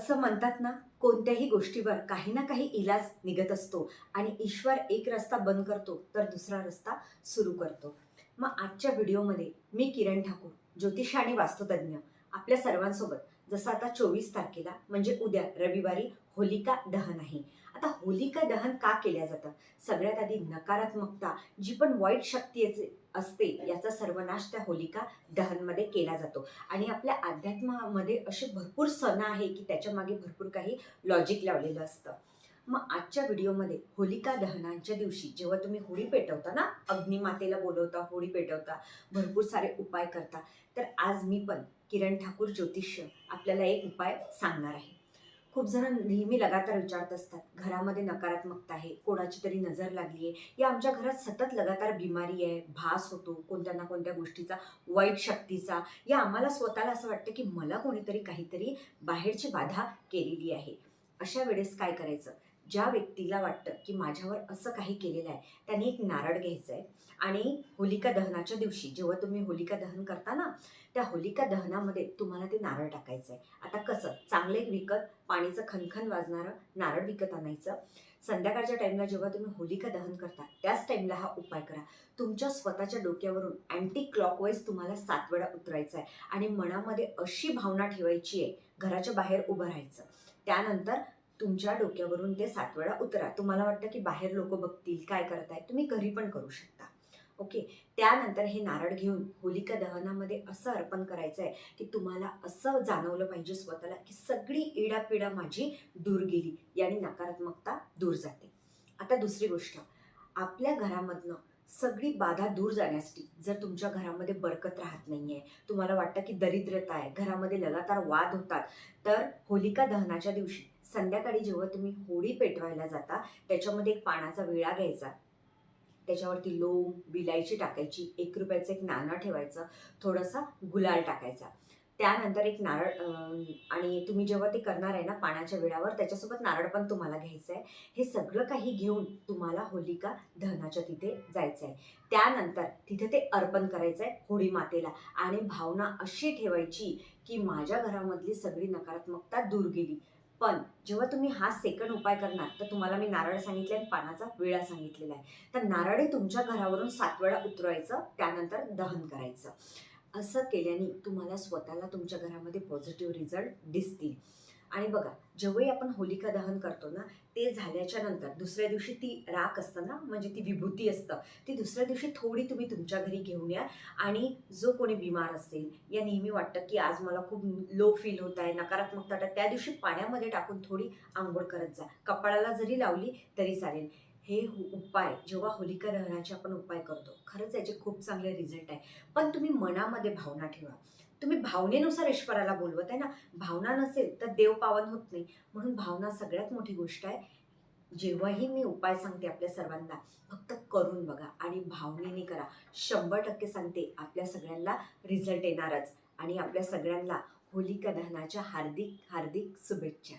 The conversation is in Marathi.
असं म्हणतात ना कोणत्याही गोष्टीवर काही ना काही इलाज निघत असतो आणि ईश्वर एक रस्ता बंद करतो तर दुसरा रस्ता सुरू करतो. मग आजच्या व्हिडिओमध्ये मी किरण ठाकूर ज्योतिष आणि वास्तुतज्ञ आपल्या सर्वांसोबत जसं आता चोवीस तारखेला म्हणजे उद्या रविवारी होलिका दहन आहे. आता होलिका दहन का केल्या जातं? सगळ्यात आधी नकारात्मकता जी पण वाईट शक्ती असते याचा सर्वनाश त्या होलिका दहनमध्ये केला जातो. आणि आपल्या अध्यात्मामध्ये असे भरपूर सण आहे की त्याच्यामागे भरपूर काही लॉजिक लावलेलं असतं. मग आजच्या व्हिडिओमध्ये होलिका दहनांच्या दिवशी जेव्हा तुम्ही होळी पेटवता ना अग्निमातेला बोलवता होळी पेटवता भरपूर सारे उपाय करता तर आज मी पण किरण ठाकूर ज्योतिष्य आपल्याला एक उपाय सांगणार आहे. खूप जण नेहमी लगातार विचारत असतात घरामध्ये नकारात्मकता आहे कोणाची तरी नजर लागली आहे. या आमच्या घरात सतत लगातार बिमारी आहे भास होतो कोणत्या ना कोणत्या गोष्टीचा वाईट शक्तीचा. या आम्हाला स्वतःला असं वाटतं की मला कोणीतरी काहीतरी बाहेरची बाधा केलेली आहे. अशा वेळेस काय करायचं? ज्या व्यक्तीला वाटतं की माझ्यावर असं काही केलेलं आहे त्याने एक नारळ घ्यायचं आहे. आणि होलिका दहनाच्या दिवशी जेव्हा तुम्ही होलिका दहन करता ना त्या होलिका दहनामध्ये तुम्हाला ते नारळ टाकायचं आहे. आता कसं? चांगलं एक विकत पाणीचं खनखन वाजणारं नारळ विकत आणायचं. संध्याकाळच्या टाईमला जेव्हा तुम्ही होलिका दहन करता त्याच टाईमला हा उपाय करा. तुमच्या स्वतःच्या डोक्यावरून अँटी क्लॉकवाईज तुम्हाला सात वेळा उतरायचं आहे. आणि मनामध्ये अशी भावना ठेवायची आहे घराच्या बाहेर उभं राहायचं. त्यानंतर तुमच्या डोक्यावरून ते सात वेळा उतरा. तुम्हाला वाटतं की बाहेर लोक बघतील काय करत आहे तुम्ही घरी पण करू शकता. ओके? त्यानंतर हे नारळ घेऊन होलिका दहनामध्ये असं अर्पण करायचं आहे की तुम्हाला असं जाणवलं पाहिजे स्वतःला की सगळी इडापिडा माझी दूर गेली. याने नकारात्मकता दूर जाते. आता दुसरी गोष्ट. आपल्या घरामधनं सगळी बाधा दूर जाण्यासाठी जर तुमच्या घरामध्ये बरकत राहत नाही आहे तुम्हाला वाटतं की दरिद्रता आहे घरामध्ये लगातार वाद होतात तर होलिका दहनाच्या दिवशी संध्याकाळी जेव्हा तुम्ही होळी पेटवायला जाता त्याच्यामध्ये एक पानाचा विळा घ्यायचा. त्याच्यावरती लोंग विलायची टाकायची एक रुपयाचं एक नाणं ठेवायचं थोडंसं गुलाल टाकायचा. त्यानंतर एक नारळ आणि तुम्ही जेव्हा ते करणार आहे ना पाण्याच्या वेळावर त्याच्यासोबत नारळ पण तुम्हाला घ्यायचं आहे. हे सगळं काही घेऊन तुम्हाला होलिका दहनाच्या तिथे जायचं आहे. त्यानंतर तिथे ते अर्पण करायचं आहे होळी मातेला. आणि भावना अशी ठेवायची की माझ्या घरामधली सगळी नकारात्मकता दूर गेली. पण जेव्हा तुम्ही हा सेकंड उपाय करणार तर तुम्हाला मी नारळ सांगितले आणि पानाचा विळा सांगितलेला आहे. तर नारळ हे तुमच्या घरावरून सात वेळा उतरवायचं त्यानंतर दहन करायचं. असं केल्याने तुम्हाला स्वतःला तुमच्या घरामध्ये पॉझिटिव्ह रिझल्ट दिसतील. आणि बघा जेव्हाही आपण होलिका दहन करतो ना ते झाल्याच्यानंतर दुसऱ्या दिवशी ती राख असतं ना म्हणजे ती विभूती असतं ती दुसऱ्या दिवशी थोडी तुम्ही तुमच्या घरी घेऊन या आणि जो कोणी बिमार असेल या नेहमी वाटतं की आज मला खूप लो फील होत आहे नकारात्मकता त्या दिवशी पाण्यामध्ये टाकून थोडी आंघोळ करत जा. कपाळाला जरी लावली तरी चालेल. हे उपाय जेव्हा होलिका दहनाचे आपण उपाय करतो खरंच याचे खूप चांगले रिझल्ट आहे. पण तुम्ही मनामध्ये भावना ठेवा. तुम्ही भावनेनुसार ईश्वराला बोलवत आहे ना भावना नसेल तर देव पावन होत नाही. म्हणून भावना सगळ्यात मोठी गोष्ट आहे. जेव्हाही मी उपाय सांगते आपल्या सर्वांना फक्त करून बघा आणि भावनेने करा. शंभर टक्के सांगते आपल्या सगळ्यांना रिझल्ट येणारच. आणि आपल्या सगळ्यांना होलिका दहनाच्या हार्दिक हार्दिक शुभेच्छा.